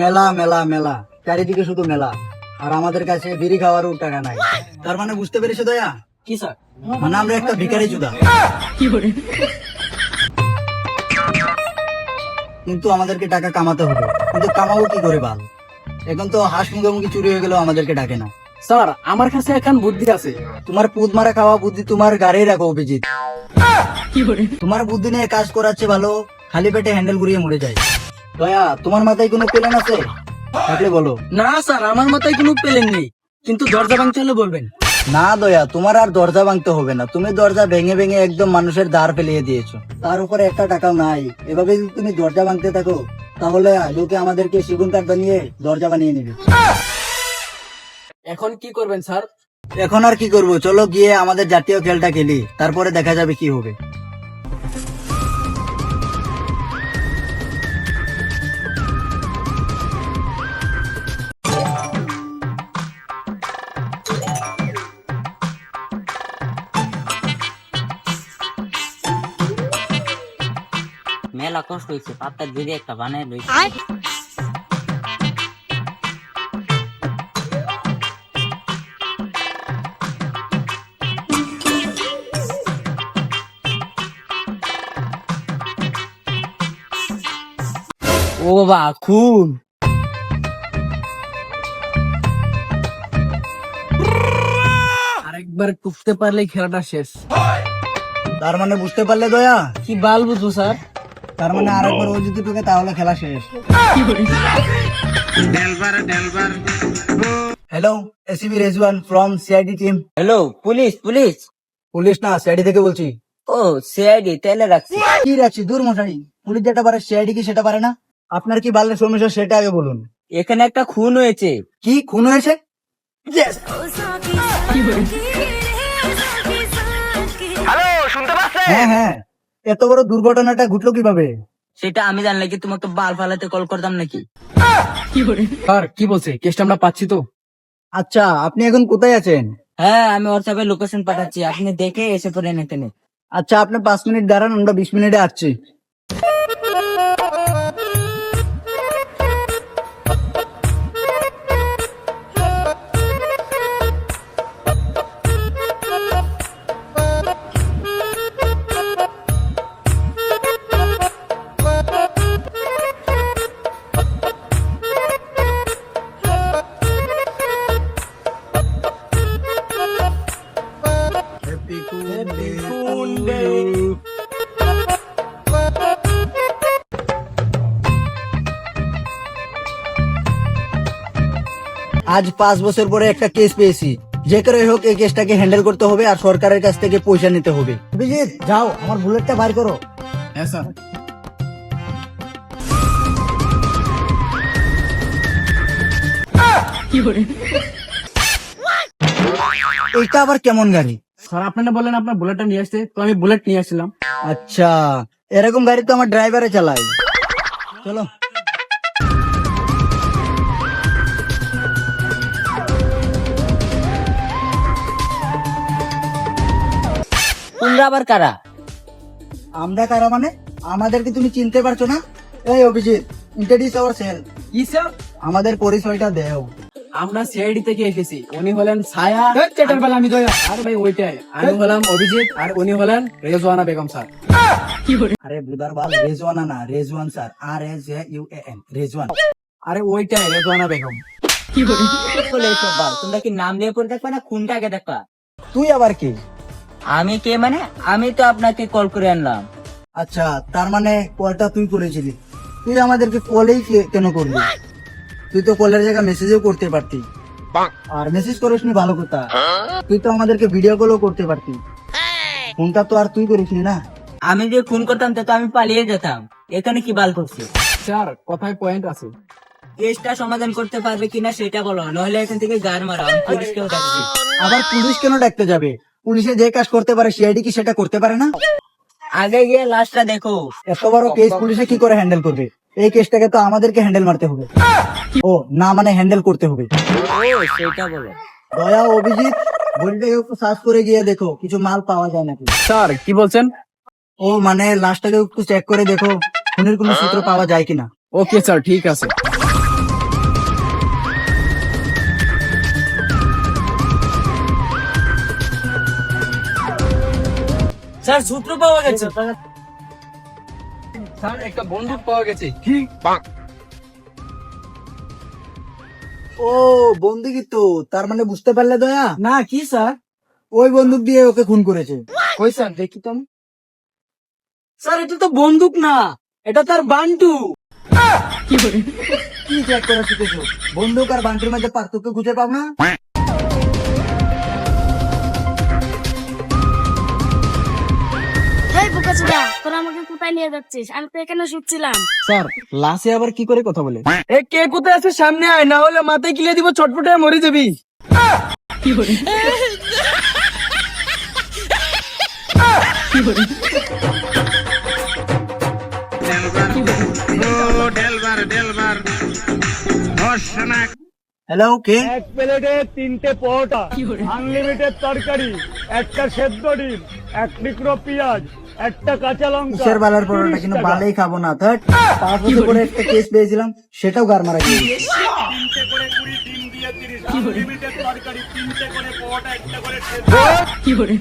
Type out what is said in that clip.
মেলা মেলা মেলা। চারিদিকে শুধু মেলা। আর আমাদের কাছে বিড়ি খাওয়ারও টাকা নাই। তার মানে বুঝতে পেরেছ দয়া? কি স্যার? মানে আমরা একটা ভিখারি চুদা। কিন্তু আমাদেরকে টাকা কামাতে হবে। কিন্তু কামাবো কি করে বাল? এখন তো হাঁস মুখোমুখি চুরি হয়ে গেলেও আমাদেরকে ডাকে না। স্যার আমার কাছে এখন বুদ্ধি আছে। তোমার পুদ মারা খাওয়া বুদ্ধি তোমার গাড়ি রাখো অভিজিৎ। তোমার বুদ্ধি নিয়ে কাজ করাচ্ছে ভালো খালি পেটে হ্যান্ডেল ঘুরিয়ে মরে যায়। দয়া তোমার মাথায় কোনো প্ল্যান আছে? থাকলে বলো। না স্যার আমার মাথায় কোনো নেই। কিন্তু দরজা ভাঙতে হলে বলবেন। না দয়া তোমার আর দরজা ভাঙতে হবে না। তুমি দরজা ভেঙে ভেঙে একদম মানুষের দ্বার ফেলিয়ে দিয়েছ। তার উপরে একটা টাকাও নাই। এভাবে যদি তুমি দরজা ভাঙতে থাকো তাহলে লোকে আমাদেরকে সেগুন কাঠ বানিয়ে দরজা বানিয়ে নেবে। এখন কি করবেন স্যার? এখন আর কি করব? চলো গিয়ে আমাদের জাতীয় খেলটা খেলি। তারপরে দেখা যাবে কি হবে। মেলা কষ্ট হয়েছে পাতা যদি একটা বানায় লইছে। ও বাবা খুন। আরেকবার টুকতে পারলেই খেলাটা শেষ। তার মানে বুঝতে পারলে দয়া? কি বাল বুঝব স্যার? তার মানে আরেকবার ও যদি ঢুকে তাহলে খেলা শেষ। Hello ACB Rezwan from CID team hello police police police না সিআইডি থেকে বলছি। ও সিআইডি তেলে রাখছি। কি রাখছি? দূর মশাই পুলিশ যেটা পারে সিআইডি কি সেটা পারে না? আপনার কি বাল্যের সমস্যা সেটা আগে বলুন। এখানে একটা খুন হয়েছে। কি খুন হয়েছে? Yes! হ্যাঁ হ্যাঁ। এত বড় দুর্ঘটনাটা ঘটলো কীভাবে? সেটা আমি জানলে কি তোমার তো বাল ফালাতে কল করতাম নাকি? স্যার কি বলছে? কেসটা আমরা পাচ্ছি তো। আচ্ছা আপনি এখন কোথায় আছেন? হ্যাঁ আমি হোয়াটসঅ্যাপে লোকেশন পাঠাচ্ছি। আপনি দেখে এসে পড়ে নিতে নে আচ্ছা আপনি পাঁচ মিনিট দাঁড়ান আমরা বিশ মিনিটে আসছি। আজ পাঁচ বছর পরে একটা কেস পেয়েছি। যে করে হোক এই কেসটাকে হ্যান্ডেল করতে হবে আর সরকারের কাছ থেকে পয়সা নিতে হবে। অভিজিৎ যাও আমার বুলেটটা বার করো। হ্যাঁ স্যার। এইটা আবার কেমন গাড়ি? স্যার আপনারা বললেন আপনার বুলেটটা নিয়ে আসতে তো আমি বুলেট নিয়ে আসছিলাম। আচ্ছা এরকম গাড়ি তো আমার ড্রাইভারে চালায়। চলো। তোমরা আবার কারা? আমরা কারা মানে? আমাদেরকে তুমি চিনতে পারছ না? এই অভিজিৎ ইন্ট্রোডিউস আওয়ার সেল কি স্যার আমাদের পরিচয়টা দেও। আমরা সিআইডি থেকে এসেছি। উনি হলেন ছায়া। আমি দয়া আর ভাই ওইটাই। আমি হলাম অভিজিৎ আর উনি হলেন রেজওয়ানা বেগম স্যার। আরে বুদার বাল রেজওয়ানা না Rezwan sir. R S A U A N Rezwan. আরে ওইটাই রেজওয়ানা বেগম। বলে এসব বাল, তোমরা কি নাম নিয়ে পড়ে দেখবা না খুনটা আগে দেখবা? তুই আবার কি? আমি কে মানে? আমি তো আপনাকে কল করে আনলাম। আচ্ছা তার মানে কলটা তুই করেছিলি। তুই আমাদেরকে কলেই কেন করলি? তুই তো কলের জায়গায় মেসেজও করতে পারতি। আর মেসেজ করিস নি ভালো কথা। তুই তো আমাদেরকে ভিডিও কলও করতে পারতি। ফোনটা তো আর তুই করিসনি না? আমি যে ফোন করতাম তা তো আমি পালিয়ে যেতাম। এখানে কি বাল করছি? স্যার কথায় পয়েন্ট আছে। কেসটা সমাধান করতে পারবে কিনা সেটা বলো। নইলে এখান থেকে গার মারা। আমি পুলিশকেও ডাকছি। আবার পুলিশ কেন ডাকতে যাবে? পুলিশে যে কাজ করতে পারে সিআইডি কি সেটা করতে পারে না? আগে গিয়ে লাশটা দেখো। এত বড় কেস পুলিশে কি করে হ্যান্ডেল করবে? এই কেসটাকে তো আমাদেরকে হ্যান্ডেল মারতে হবে। ও না মানে হ্যান্ডেল করতে হবে। সেটা বলো। দয়া অভিজিৎ বললে একটু সার্চ করে গিয়ে দেখো কিছু মাল পাওয়া যায় নাকি? স্যার কি বলছেন? ও মানে লাশটাকে একটু চেক করে দেখো খুনের কোনো সূত্র পাওয়া যায় কিনা। ওকে স্যার ঠিক আছে। স্যার সূত্র পাওয়া গেছে। স্যার একটা বন্দুক পাওয়া গেছে। কি? ও বন্দুকই তো। তার মানে বুঝতে পারলে দয়া? না কি স্যার? ওই বন্দুক দিয়ে ওকে খুন করেছে। কই স্যার দেখি তো স্যার এটা তো বন্দুক না। এটা তার বান্টু। কি চেক করে শিখেছো বন্দুক আর বান্টির মধ্যে পার্থক্য খুঁজে পাও না? এই বোকাচোদা তোরা আমাকে কোথায় নিয়ে যাচ্ছিস? আমি তো এখানে শুচ্ছিলাম। স্যার লাশে আবার কি করে কথা বলে? এ কে কোথায় আছে সামনে আয় না হলে মাথায় কিলে দিব ছটফটে মরে যাবি। হ্যালো কে? এক প্লেটে তিনটে পরোটা আনলিমিটেড তরকারি একটা সেদ্ধ ডিম এক টুকরো পেঁয়াজ একটা কাঁচা লঙ্কা কিসের বালার পরোটা? কিন্তু বালেই খাব না থার্ড। পাঁচ বছর পরে একটা কেস পেয়েছিলাম সেটাও গার মারা গিয়ে কি করে